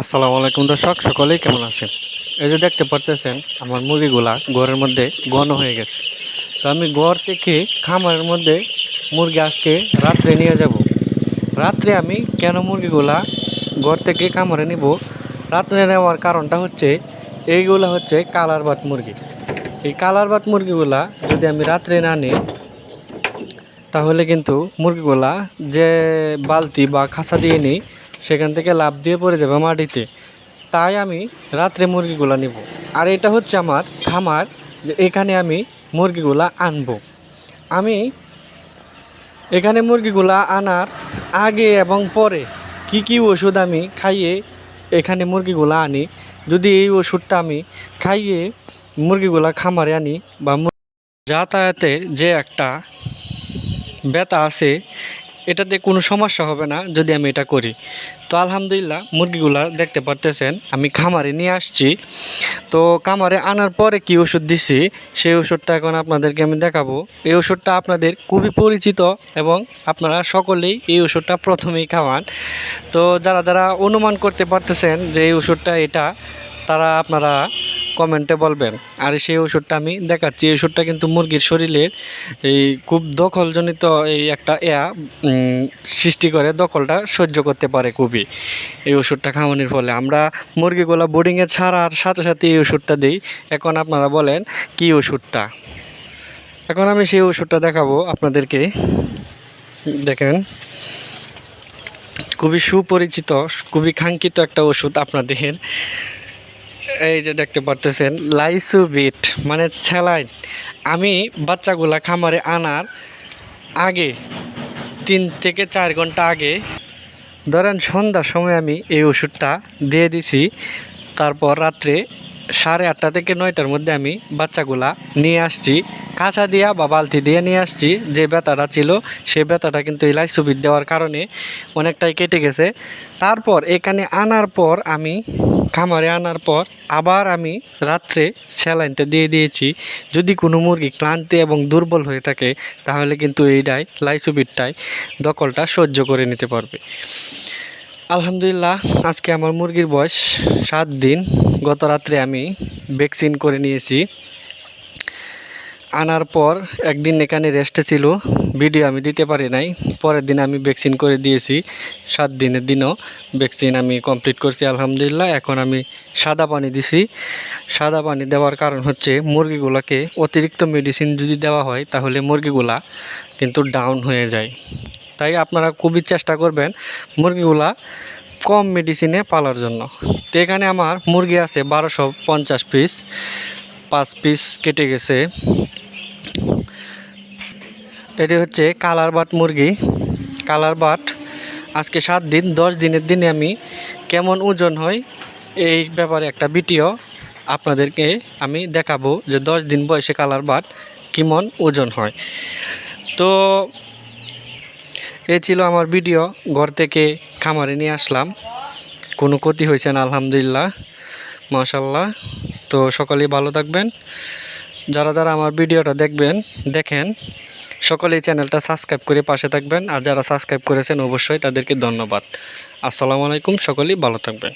আসসালামু আলাইকুম দর্শক, সকলেই কেমন আছেন? এই যে দেখতে পারতেছেন, আমার মুরগিগুলা ঘরের মধ্যে ঘন হয়ে গেছে। তো আমি ঘর থেকে খামারের মধ্যে মুরগি আজকে রাত্রে নিয়ে যাব। রাত্রে আমি কেন মুরগিগুলা ঘর থেকে খামারে নিব? রাত্রে নেওয়ার কারণটা হচ্ছে, এইগুলা হচ্ছে কালার বাট মুরগি। এই কালার বাট মুরগিগুলা যদি আমি রাত্রে না নিই, তাহলে কিন্তু মুরগিগুলা যে বালতি বা খাঁচা দিয়ে নিই সেখান থেকে লাভ দিয়ে পড়ে যাবে মাটিতে। তাই আমি রাত্রে মুরগিগুলা নিব। আর এটা হচ্ছে আমার খামার, যে এখানে আমি মুরগিগুলা আনব। আমি এখানে মুরগিগুলা আনার আগে এবং পরে কি কি ওষুধ আমি খাইয়ে এখানে মুরগিগুলা আনি, যদি এই ওষুধটা আমি খাইয়ে মুরগিগুলা খামারে আনি বা যাতায়াতের যে একটা ব্যথা আছে এটাতে কোনো সমস্যা হবে না যদি আমি এটা করি। তো আলহামদুলিল্লাহ মুরগিগুলা দেখতে পারতেছেন, আমি খামারে নিয়ে আসছি। তো খামারে আনার পরে কি ওষুধ দিছি, সেই ওষুধটা এখন আপনাদেরকে আমি দেখাবো। এই ওষুধটা আপনাদের খুবই পরিচিত এবং আপনারা সকলেই এই ওষুধটা প্রথমেই খাওয়ান। তো যারা যারা অনুমান করতে পারতেছেন যে এই ওষুধটা এটা, তারা আপনারা কমেন্টে বলবেন। আর সেই ওষুধটা আমি দেখাচ্ছি। এই ওষুধটা কিন্তু মুরগির শরীরের এই খুব দখলজনিত এই একটা এয়া সৃষ্টি করে। দখলটা সহ্য করতে পারে খুবই। এই ওষুধটা খাওয়ানোর ফলে আমরা মুরগিগুলো বোর্ডিংয়ে ছাড়ার সাথে সাথে এই ওষুধটা দিই। এখন আপনারা বলেন, কি ওষুধটা? এখন আমি সেই ওষুধটা দেখাবো আপনাদেরকে। দেখেন, খুবই সুপরিচিত, খুবই কাঙ্ক্ষিত একটা ওষুধ আপনাদের। এই যে দেখতে পারতেছেন, লাইসু বিট মানে স্যালাইন। আমি বাচ্চাগুলা খামারে আনার আগে তিন থেকে চার ঘণ্টা আগে, ধরেন সন্ধ্যার সময় আমি এই ওষুধটা দিয়ে দিছি, তারপর রাত্রে সাড়ে আটটা থেকে নয়টার মধ্যে আমি বাচ্চাগুলা নিয়ে আসছি, কাঁচা দিয়া বা বালতি দিয়ে নিয়ে আসছি, যে ব্যথাটা ছিল সেই ব্যথাটা কিন্তু এই লাইসোবিট দেওয়ার কারণে অনেকটাই কেটে গেছে। তারপর এখানে আনার পর আমি খামারে আনার পর আবার আমি রাত্রে স্যালাইনটা দিয়ে দিয়েছি। যদি কোনো মুরগি ক্লান্তি এবং দুর্বল হয়ে থাকে, তাহলে কিন্তু এইটাই লাইসোবিটটাই দখলটা সহ্য করে নিতে পারবে। আলহামদুলিল্লাহ, আজকে আমার মুরগির বয়স সাত দিন। গত রাত্রে আমি ভ্যাকসিন করে নিয়েছি। আনার পর একদিন এখানে রেস্টে ছিল ভিডিও আমি দিতে পারি নাই। পরের দিন আমি ভ্যাকসিন করে দিয়েছি। সাত দিনের দিনও ভ্যাকসিন আমি কমপ্লিট করছি, আলহামদুলিল্লাহ। এখন আমি সাদা পানি দিছি। সাদা পানি দেওয়ার কারণ হচ্ছে মুরগিগুলোকে অতিরিক্ত মেডিসিন যদি দেওয়া হয়, তাহলে মুরগিগুলা কিন্তু ডাউন হয়ে যায়। তাই আপনারা খুবই চেষ্টা করবেন মুরগিগুলা কম মেডিসিনে পালার জন্য। তো এখানে আমার মুরগি আছে বারোশো পঞ্চাশ পিস পাঁচ পিস কেটে গেছে। এটি হচ্ছে কালার বাট মুরগি। কালার বাট, আজকে সাত দিন, দশ দিনের দিনে আমি কেমন ওজন হয় এই ব্যাপারে একটা ভিডিও আপনাদেরকে আমি দেখাবো যে দশ দিন বয়সে কালার বাট কেমন ওজন হয়। তো এ ছিল আমার ভিডিও, ঘর থেকে খামারে নিয়ে আসলাম। কোনো ক্ষতি হয়েছে না, আলহামদুলিল্লাহ মাশাল্লাহ তো সকলেই ভালো থাকবেন। যারা যারা আমার ভিডিওটা দেখবেন, দেখেন সকলেই চ্যানেলটা সাবস্ক্রাইব করে পাশে থাকবেন। আর যারা সাবস্ক্রাইব করেছেন, অবশ্যই তাদেরকে ধন্যবাদ। আসসালামু আলাইকুম, সকলেই ভালো থাকবেন।